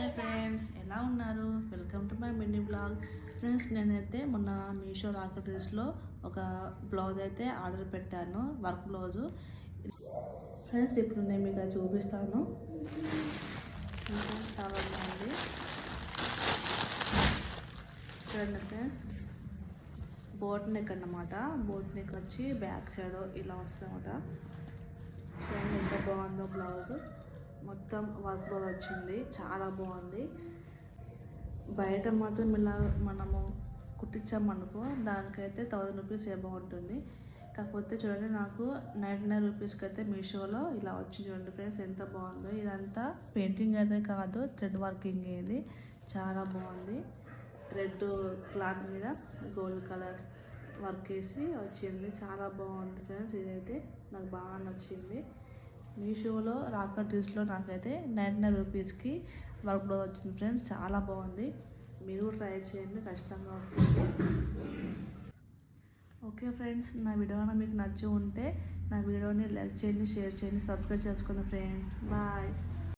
Hi friends ఎలా ఉన్నారు? Welcome to my mini blog. Friends నేనైతే మొన్న మీషో రాక డ్రెస్లో ఒక బ్లౌజ్ అయితే ఆర్డర్ పెట్టాను వర్క్ బ్లౌజు. ఫ్రెండ్స్ ఇప్పుడు నేను మీకు చూపిస్తాను. చాలా బాగుంది. చూడండి ఫ్రెండ్స్ బోట్ నెక్ అన్నమాట. బోట్ నెక్ వచ్చి బ్యాక్ సైడ్ ఇలా వస్తుంది అనమాట చూడండి ఎంత బాగుందో బ్లౌజ్. మొత్తం వర్క్ బ్లౌజ్ వచ్చింది. చాలా బాగుంది. బయట మాత్రం ఇలా మనము కుట్టించామనుకో దానికైతే థౌజండ్ రూపీస్ ఏమో ఉంటుంది. కాకపోతే చూడండి నాకు నైంటీ నైన్ రూపీస్కి అయితే మీషోలో ఇలా వచ్చింది చూడండి ఫ్రెండ్స్ ఎంత బాగుందో. ఇదంతా పెయింటింగ్ అయితే కాదు థ్రెడ్ వర్కింగ్ ఇది చాలా బాగుంది. రెడ్ క్లాత్ మీద గోల్డ్ కలర్ వర్క్ వేసి వచ్చింది. చాలా బాగుంది ఫ్రెండ్స్ ఇదైతే నాకు బాగా నచ్చింది. మీషోలో రాక డ్రెస్లో నాకైతే నైంటీ నైన్ రూపీస్కి వర్క్ బ్లౌజ్ వచ్చింది ఫ్రెండ్స్. చాలా బాగుంది. మీరు ట్రై చేయండి ఖచ్చితంగా వస్తుంది. ఓకే ఫ్రెండ్స్ నా వీడియో మీకు నచ్చి ఉంటే నా వీడియోని లైక్ చేయండి షేర్ చేయండి సబ్స్క్రైబ్ చేసుకోండి ఫ్రెండ్స్. బాయ్.